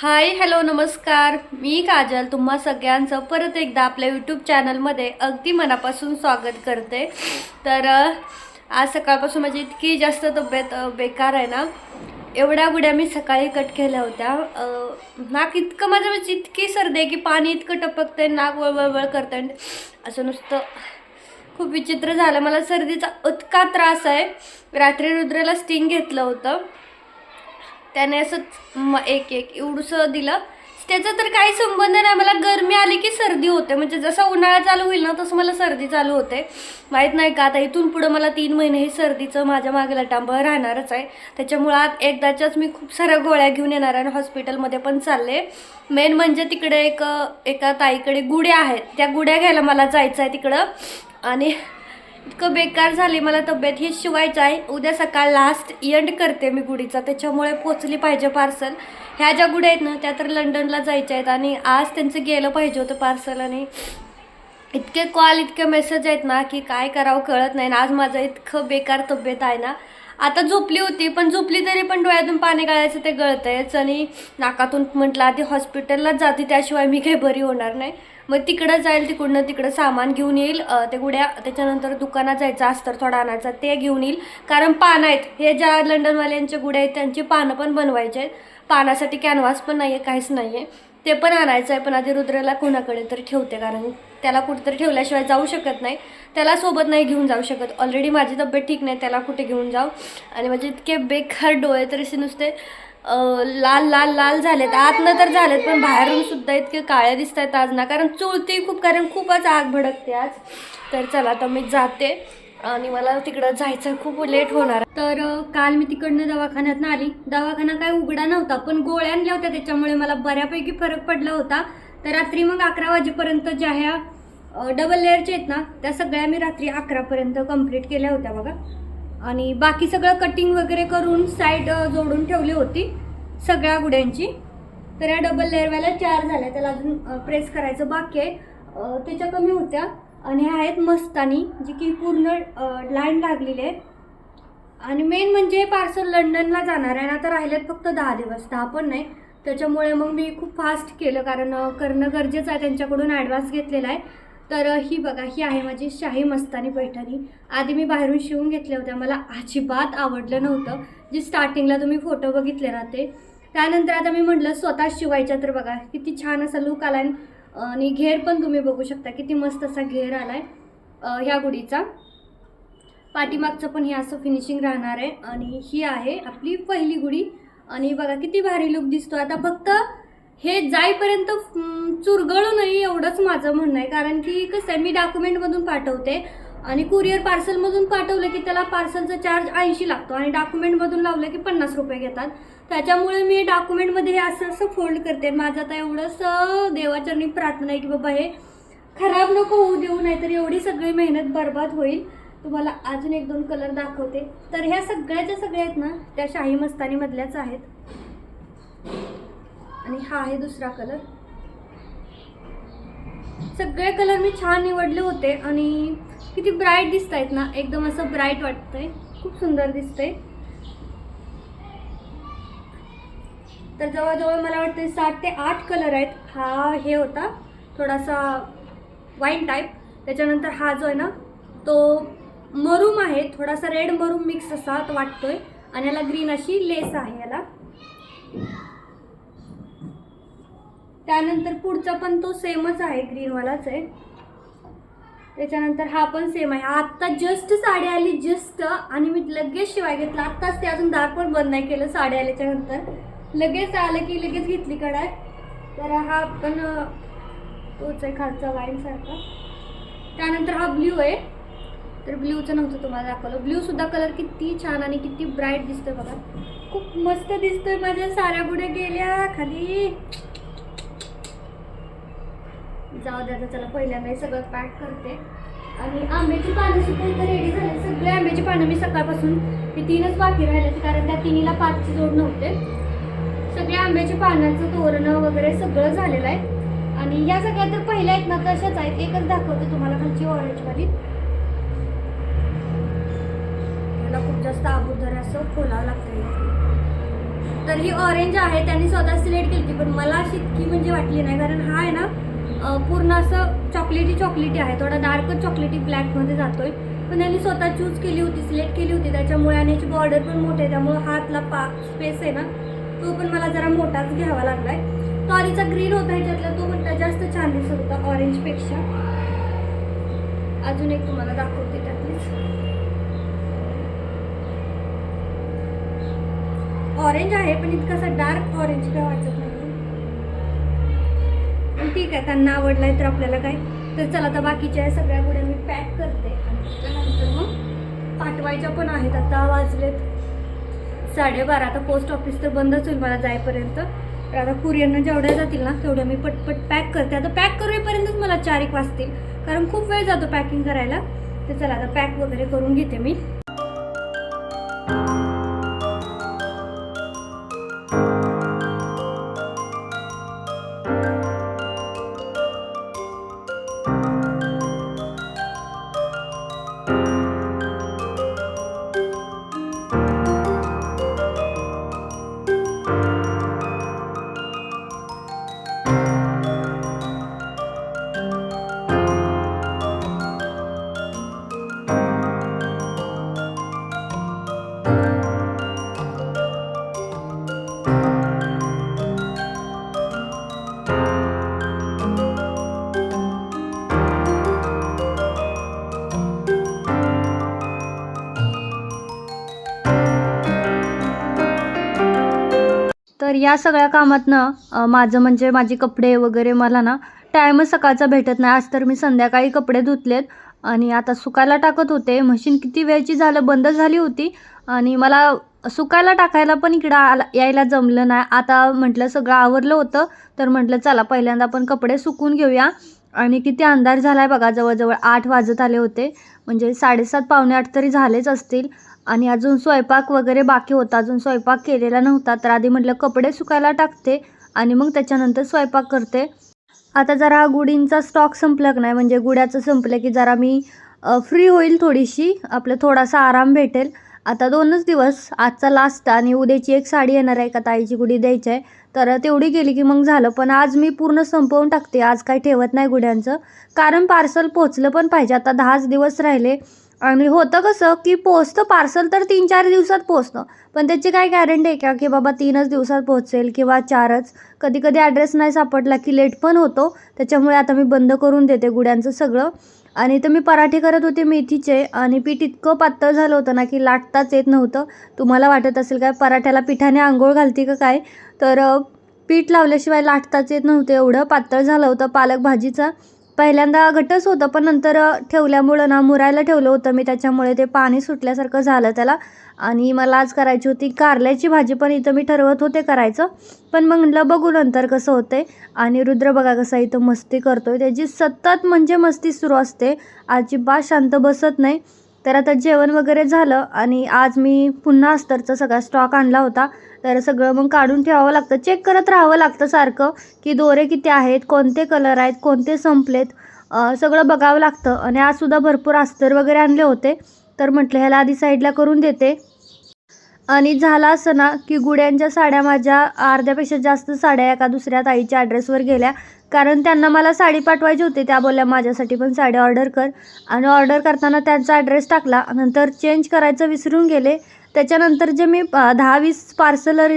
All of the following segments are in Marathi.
हाय हॅलो नमस्कार. मी काजल तुम्हा सगळ्यांचं परत एकदा आपल्या यूट्यूब चॅनलमध्ये अगदी मनापासून स्वागत करते. तर आज सकाळपासून माझी इतकी जास्त तब्येत बेकार आहे ना. एवढ्या गुड्या मी सकाळी कट केल्या होत्या. नाक इतकं माझं म्हणजे इतकी सर्दी आहे की पाणी इतकं टपकतं आहे नाक वळवळ करतंय. असं नुसतं खूप विचित्र झालं. मला सर्दीचा इतका त्रास आहे. रात्री रुद्राला स्टिंग घेतलं होतं. त्याने असंच म एक एक एवढंसं दिलं. त्याचा तर काही संबंध नाही. मला गरमी आली की सर्दी होते. म्हणजे जसा उन्हाळा चालू होईल ना तसं मला सर्दी चालू होते. माहीत नाही का? आता इथून पुढं मला तीन महिने हे सर्दीचं माझ्या मागे लटांबळ राहणारच आहे. त्याच्यामुळं आज एकदाच्याच मी खूप साऱ्या गोळ्या घेऊन येणार आहे आणि हॉस्पिटलमध्ये पण चालले. मेन म्हणजे तिकडे एक एका ताईकडे गुड्या आहेत. त्या गुड्या घ्यायला मला जायचं आहे तिकडं. आणि इतकं बेकार झाली मला तब्येत हे शिवायचं आहे. उद्या सकाळ लास्ट एंड करते मी गुढीचा. त्याच्यामुळे पोचली पाहिजे पार्सल ह्या ज्या गुड्या आहेत ना त्या तर लंडनला जायच्या आहेत आणि आज त्यांचं गेलं पाहिजे होतं पार्सल आणि इतके कॉल इतके मेसेज आहेत ना की काय करावं कळत नाही. ना आज माझं इतकं बेकार तब्येत आहे ना. आता झोपली होती पण झोपली तरी पण डोळ्यातून पाणी गाळायचं ते गळतंयच आणि नाकातून म्हटलं आधी हॉस्पिटललाच जाते त्याशिवाय मी काही बरी होणार नाही. मग तिकडं जाईल तिकडनं तिकडं सामान घेऊन येईल ते गुड्या त्याच्यानंतर दुकानात जायचं अस्तर थोडा आणायचा ते घेऊन येईल. कारण पानं आहेत हे ज्या लंडनवाल्यांच्या गुड्या आहेत त्यांची पानं पण बनवायचे आहेत. पानासाठी कॅनव्हास पण नाही आहे काहीच नाही आहे ते पण आणायचं आहे पण आधी रुद्रला कोणाकडे तरी ठेवते कारण त्याला कुठेतरी ठेवल्याशिवाय जाऊ शकत नाही. त्याला सोबत नाही घेऊन जाऊ शकत. ऑलरेडी माझी तब्येत ठीक नाही त्याला कुठे घेऊन जाऊ? आणि माझे इतके बेकार डोळे तरी असे नुसते लाल लाल लाल झालेत. आतनं तर झालेत पण बाहेरून सुद्धा इतके काळे दिसत आहेत आज ना. कारण चुळते खूप कारण खूपच आग भडकते आज. तर चला तर मी जाते. आणि मला तिकडं जायचं खूप लेट होणार. तर काल मी तिकडनं दवाखान्यात आली. दवाखाना काय उघडा नव्हता पण गोळ्या आणल्या होत्या. त्याच्यामुळे मला बऱ्यापैकी फरक पडला होता. तर रात्री मग अकरा वाजेपर्यंत ज्या ह्या डबल लेअरच्या आहेत ना त्या सगळ्या मी रात्री अकरापर्यंत कंप्लीट केल्या होत्या बघा. आणि बाकी सगळं कटिंग वगैरे करून साईड जोडून ठेवली होती सगळ्या गुड्यांची. तर या डबल लेअरवाल्या चार झाल्या. त्याला अजून प्रेस करायचं बाकी आहे. त्याच्या कमी होत्या. आणि ह्या आहेत मस्तानी जी की पूर्ण लाईन लागलेली आहे. आणि मेन म्हणजे पार्सल लंडनला जाणार आहे. ना आता राहिलेत फक्त दहा दिवस. दहा पण नाही. त्याच्यामुळे मग मी खूप फास्ट केलं. कारण करणं गरजेचं आहे. त्यांच्याकडून ॲडव्हान्स घेतलेला आहे. तर ही बघा ही आहे माझी शाही मस्तानी पैठणी. आधी मी बाहेरून शिवून घेतल्या होत्या. मला अजिबात आवडलं नव्हतं. जी स्टार्टिंगला तुम्ही फोटो बघितले राहते त्यानंतर आता मी म्हटलं स्वतः शिवायच्या तर बघा. किती छान असा लुक आला आणि घेर पण तुम्ही बघू शकता. किती मस्त असा घेर आला आहे ह्या गुढीचा. पाठीमागचं पण हे असं फिनिशिंग राहणार आहे. आणि ही आहे आपली पहिली गुढी. आणि बघा किती भारी लुक दिसतो आता फक्त हे जाईपर्यंत चुरगळू नाही एवढंच माझं म्हणणं आहे. कारण की कसं आहे मी डॉक्युमेंटमधून पाठवते आणि कुरिअर पार्सलमधून पाठवलं की त्याला पार्सलचा चार्ज ऐंशी लागतो आणि डॉक्युमेंटमधून लावलं की पन्नास रुपये घेतात. त्याच्यामुळे मी डॉक्युमेंटमध्ये हे असं असं फोल्ड करते. माझं आता एवढंच देवाचरणी प्रार्थना आहे की बाबा हे खराब नको होऊ देऊ नाहीतर एवढी सगळी मेहनत बरबाद होईल. तुम्हाला अजून एक दोन कलर दाखवते. तर ह्या सगळ्याच्या सगळ्या आहेत ना त्या शाही मस्तानीमधल्याच आहेत. आणि हा आहे दुसरा कलर सगळे कलर मी छान निवडले होते आणि किती ब्राईट दिसत आहेत ना एकदम असं ब्राईट वाटतंय. खूप सुंदर दिसतंय. तर जवळजवळ मला वाटतं सात ते आठ कलर आहेत. हा हे होता थोडासा वाईन टाईप त्याच्यानंतर हा जो आहे ना तो मरूम आहे. थोडासा रेड मरूम मिक्स असा वाटतोय. आणि याला ग्रीन अशी लेस आहे याला. त्यानंतर पुढचा पण तो सेमच आहे ग्रीनवालाच आहे. त्याच्यानंतर हा पण सेम आहे. आत्ता जस्ट साडी आली जस्ट आणि मी लगेच शिवाय घेतला. आत्ताच ते अजून दार पण बंद नाही केलं साडी आल्याच्यानंतर. लगेच आलं की लगेच घेतली कडाय तर हा पण तोच आहे खालचा वाईनसारखा त्यानंतर हा ब्ल्यू आहे. तर ब्ल्यूचं नव्हतं तुम्हाला दाखवलं. ब्ल्यूसुद्धा कलर किती छान आणि किती ब्राईट दिसतोय बघा. खूप मस्त दिसतोय माझ्या साऱ्या गुड्या गेल्या खाली. जाऊ द्या चला पहिल्या मी सगळं पॅक करते. आणि आंब्याची पानं सुद्धा इथं रेडी झाली सगळे आंब्याची पानं मी सकाळपासून हे तीनच बाकी राहिले कारण त्या तिन्हीला पाचची जोड नव्हते. सगळ्या आंब्याची पानांचं तोरणं वगैरे सगळं झालेलं आहे. आणि या सगळ्या तर पहिल्या आहेत ना तशाच आहेत. एकच दाखवते तुम्हाला खालची ऑरेंजवाली मला खूप जास्त अगोदर असं खोलावं लागतं तर ही ऑरेंज आहे त्यांनी स्वतः सिलेक्ट केली पण मला अशी इतकी म्हणजे वाटली नाही कारण हा आहे ना पूर्ण असं चॉकलेटी चॉकलेटी आहे. थोडा डार्कच चॉकलेटी ब्लॅकमध्ये आहे पण त्यांनी स्वतः चूज केली होती सिलेक्ट केली होती. त्याच्यामुळे आणि याची बॉर्डर पण मोठी आहे. त्यामुळे हातला पा स्पेस आहे ना तो पण मला जरा मोठाच घ्यावा लागलाय. तो आधीचा ग्रीन होता ह्याच्यातला तो पण जास्त छान दिसत होता ऑरेंजपेक्षा अजून एक तुम्हाला दाखवते त्यातलीच. ऑरेंज आहे पण इतकासा डार्क ऑरेंज काय वाटत नाही. ठीक आहे त्यांना आवडलाय तर आपल्याला काय? तर चला आता बाकीच्या सगळ्या गुड्या मी पॅक करते. आणि त्याच्यानंतर मग पाठवायच्या पण आहेत. आता वाजलेत साडेबारा. आता पोस्ट ऑफिस तर बंदच होईल मला जाईपर्यंत तर आता कुरिअरनं जेवढ्या जातील ना तेवढ्या मी पटपट पॅक करते. आता पॅक करूपर्यंतच मला चार एक वाजतील. कारण खूप वेळ जातो पॅकिंग करायला. तर चला आता पॅक वगैरे करून घेते मी. तर या सगळ्या कामातनं माझं म्हणजे माझे कपडे वगैरे मला ना टाईमच सकाळचा भेटत नाही. आज तर मी संध्याकाळी कपडे धुतलेत आणि आता सुकायला टाकत होते. मशीन किती वेळची झालं बंद झाली होती आणि मला सुकायला टाकायला पण इकडं आला यायला जमलं नाही. आता म्हटलं सगळं आवरलं होतं तर म्हटलं चला पहिल्यांदा आपण कपडे सुकून घेऊया. आणि किती अंधार झाला आहे बघा जवळजवळ आठ वाजत आले होते. म्हणजे साडेसात पावणे आठ तरी झालेच असतील. आणि अजून स्वयंपाक वगैरे बाकी होता. अजून स्वयंपाक केलेला नव्हता. तर आधी म्हटलं कपडे सुकायला टाकते आणि मग त्याच्यानंतर स्वयंपाक करते. आता जरा गुडींचा स्टॉक संपला नाही? म्हणजे गुड्याचं संपलं की जरा मी फ्री होईल थोडीशी. आपलं थोडासा आराम भेटेल. आता दोनच दिवस. आजचा लास्ट आणि उद्याची एक साडी येणार आहे का ताईची गुढी द्यायची आहे. तर तेवढी गेली की मग झालं. पण आज मी पूर्ण संपवून टाकते. आज काही ठेवत नाही गुड्यांचं कारण पार्सल पोचलं पण पाहिजे. आता दहाच दिवस राहिले. आणि होतं कसं की पोचतं पार्सल तर तीन चार दिवसात पोचतं पण त्याची काय गॅरंटी आहे का की बाबा तीनच दिवसात पोहोचेल किंवा चारच? कधी कधी ॲड्रेस नाही सापडला की लेट पण होतो. त्याच्यामुळे आता मी बंद करून देते गुड्यांचं सगळं. आणि इथं मी पराठे करत होते मेथीचे आणि पीठ इतकं पातळ झालं होतं ना की लाटताच येत नव्हतं. तुम्हाला वाटत असेल काय पराठ्याला पिठाने आंघोळ घालते का काय? तर पीठ लावल्याशिवाय लाटताच येत नव्हते. एवढं पातळ झालं होतं पालक भाजीचा. पहिल्यांदा घटच होतं पण नंतर ठेवल्यामुळं ना मुरायला ठेवलं होतं मी त्याच्यामुळे ते पाणी सुटल्यासारखं झालं त्याला. आणि मला आज करायची होती कारल्याची भाजी पण इथं मी ठरवत होते करायचं. पण मग म्हटलं बघू नंतर कसं होतंय. आणि रुद्र बघा कसा इथं मस्ती करतोय. त्याची सतत म्हणजे मस्ती सुरू असते. अजिबात शांत बसत नाही. तर आता जेवण वगैरे झालं आणि आज मी पुन्हा अस्तरचा सगळा स्टॉक आणला होता. तर सगळं मग काढून ठेवावं लागतं. चेक करत राहावं लागतं सारखं की दोरे किती आहेत कोणते कलर आहेत कोणते संपलेत. सगळं बघावं लागतं. आणि आजसुद्धा भरपूर अस्तर वगैरे आणले होते. तर म्हटलं ह्याला आधी साईडला करून देते. आणि झालं असं ना की गुड्यांच्या साड्या माझ्या अर्ध्यापेक्षा जास्त साड्या एका दुसऱ्या ताईच्या ॲड्रेसवर गेल्या. कारण त्यांना मला साडी पाठवायची होती त्या बोलल्या माझ्यासाठी पण साडी ऑर्डर कर. आणि ऑर्डर करताना त्यांचा ॲड्रेस टाकला नंतर चेंज करायचं विसरून गेले. त्याच्यानंतर जे मी दहा वीस पार्सलर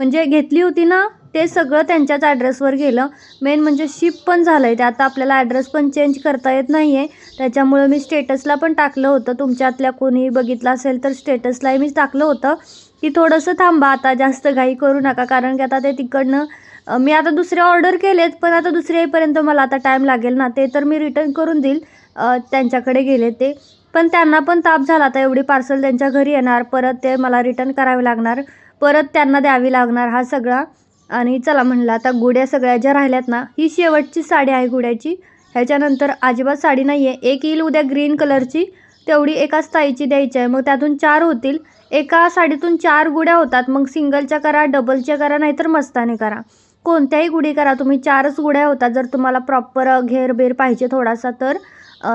म्हणजे घेतली होती ना ते सगळं त्यांच्याच ॲड्रेसवर गेलं. मेन म्हणजे शिप पण झालं आहे ते आता आपल्याला ॲड्रेस पण चेंज करता येत नाही आहे त्याच्यामुळं मी स्टेटसला पण टाकलं होतं. तुमच्यातल्या कोणी बघितलं असेल तर स्टेटसलाही मी टाकलं होतं. की थोडंसं थांबा आता जास्त घाई करू नका. कारण की आता ते तिकडनं मी आता दुसरे ऑर्डर केलेत पण आता दुसरे येईपर्यंत मला आता टाईम लागेल ना ते तर मी रिटर्न करून देईल त्यांच्याकडे गेले ते. पण त्यांना पण ताप झाला आता एवढी पार्सल त्यांच्या घरी येणार परत ते मला रिटर्न करावे लागणार परत त्यांना द्यावी लागणार हा सगळा. आणि चला म्हणलं आता गुड्या सगळ्या ज्या राहिल्यात ना ही शेवटची साडी आहे गुड्याची. ह्याच्यानंतर अजिबात साडी नाही आहे एक येईल उद्या ग्रीन कलरची तेवढी एकाच ताईची द्यायची आहे. मग त्यातून चार होतील. एका साडीतून चार गुड्या होतात मग सिंगलच्या करा डबलच्या करा नाहीतर मस्ताने करा. कोणत्याही गुढी करा. तुम्ही चारच गुड्या होतात जर तुम्हाला प्रॉपर घेरबेर पाहिजे थोडासा तर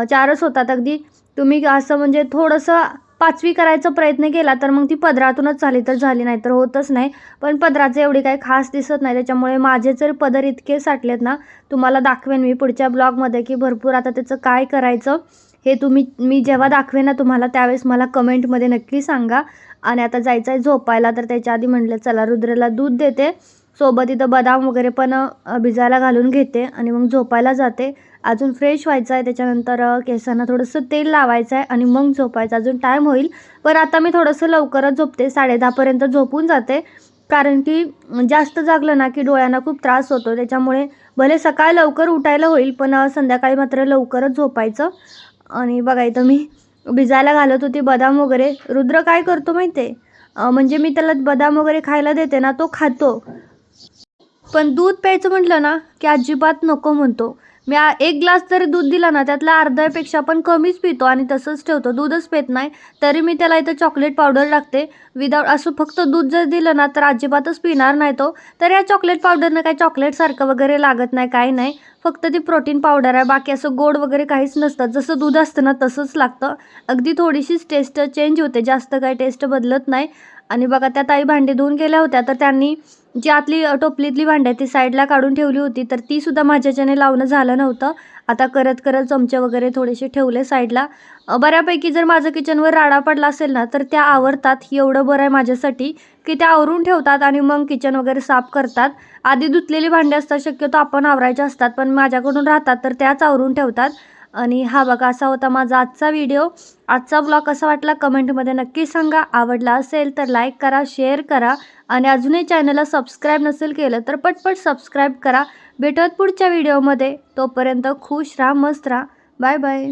चारच होतात. अगदी तुम्ही असं म्हणजे थोडंसं पाचवी करायचा प्रयत्न केला तर मग ती पदरातूनच झाली तर झाली नाही तर होतच नाही. पण पदराचं एवढी काही खास दिसत नाही. त्याच्यामुळे माझे जर पदर इतके साठलेत ना तुम्हाला दाखवेन मी पुढच्या ब्लॉगमध्ये की भरपूर आता त्याचं काय करायचं हे तुम्ही मी जेव्हा दाखवेन ना तुम्हाला त्यावेळेस मला कमेंटमध्ये नक्की सांगा. आणि आता जायचं आहे झोपायला तर त्याच्या आधी म्हटलं चला रुद्रला दूध देते. सोबत इथं बदाम वगैरे पण भिजायला घालून घेते आणि मग झोपायला जाते. अजून फ्रेश व्हायचं आहे त्याच्यानंतर केसांना थोडंसं तेल लावायचं आहे आणि मग झोपायचं. अजून टाईम होईल पण आता मी थोडंसं लवकरच झोपते. साडेदहापर्यंत झोपून जाते. कारण की जास्त जागलं ना की डोळ्यांना खूप त्रास होतो. त्याच्यामुळे भले सकाळी लवकर उठायला होईल पण संध्याकाळी मात्र लवकरच झोपायचं. आणि बघा इथं मी भिजायला घालत होती बदाम वगैरे. रुद्र काय करतो माहिती आहे म्हणजे मी त्याला बदाम वगैरे खायला देते ना तो खातो. पण दूध प्यायचं म्हटलं ना की अजिबात नको म्हणतो. मी एक ग्लास जरी दूध दिला ना त्यातला अर्ध्यापेक्षा पण कमीच पितो आणि तसंच ठेवतो. दूधच पित नाही. तरी मी त्याला इथं चॉकलेट पावडर टाकते. विदाऊट असं फक्त दूध जर दिलं ना तर अजिबातच पिणार नाही तो. तर या चॉकलेट पावडरनं काही चॉकलेटसारखं वगैरे लागत नाही काही नाही. फक्त ती प्रोटीन पावडर आहे. बाकी असं गोड वगैरे काहीच नसतं. जसं दूध असतं ना तसंच लागतं. अगदी थोडीशीच टेस्ट चेंज होते. जास्त काही टेस्ट बदलत नाही. आणि बघा त्या ताई भांडी धुवून गेल्या होत्या तर त्यांनी जी आतली टोपलीतली भांडी आहे ती साईडला काढून ठेवली होती तर ती सुद्धा माझ्याच्याने लावणं झालं नव्हतं. आता करत करत चमचे वगैरे थोडेसे ठेवले साईडला. बऱ्यापैकी जर माझं किचनवर राडा पडला असेल ना तर त्या आवरतात एवढं बरं आहे माझ्यासाठी की त्या आवरून ठेवतात आणि मग किचन वगैरे साफ करतात. आधी धुतलेली भांडी असतात शक्यतो आपण आवरायच्या असतात पण माझ्याकडून राहतात तर त्याच आवरून ठेवतात. आणि हा बघा असा होता माझा आजचा व्हिडिओ आजचा ब्लॉग कसा वाटला कमेंटमध्ये नक्की सांगा. आवडला असेल तर लाईक करा शेअर करा आणि अजूनही चॅनलला सबस्क्राईब नसेल केलं तर पटपट सबस्क्राईब करा. भेटत पुढच्या व्हिडिओमध्ये तोपर्यंत खुश राहा मस्त राहा. Bye bye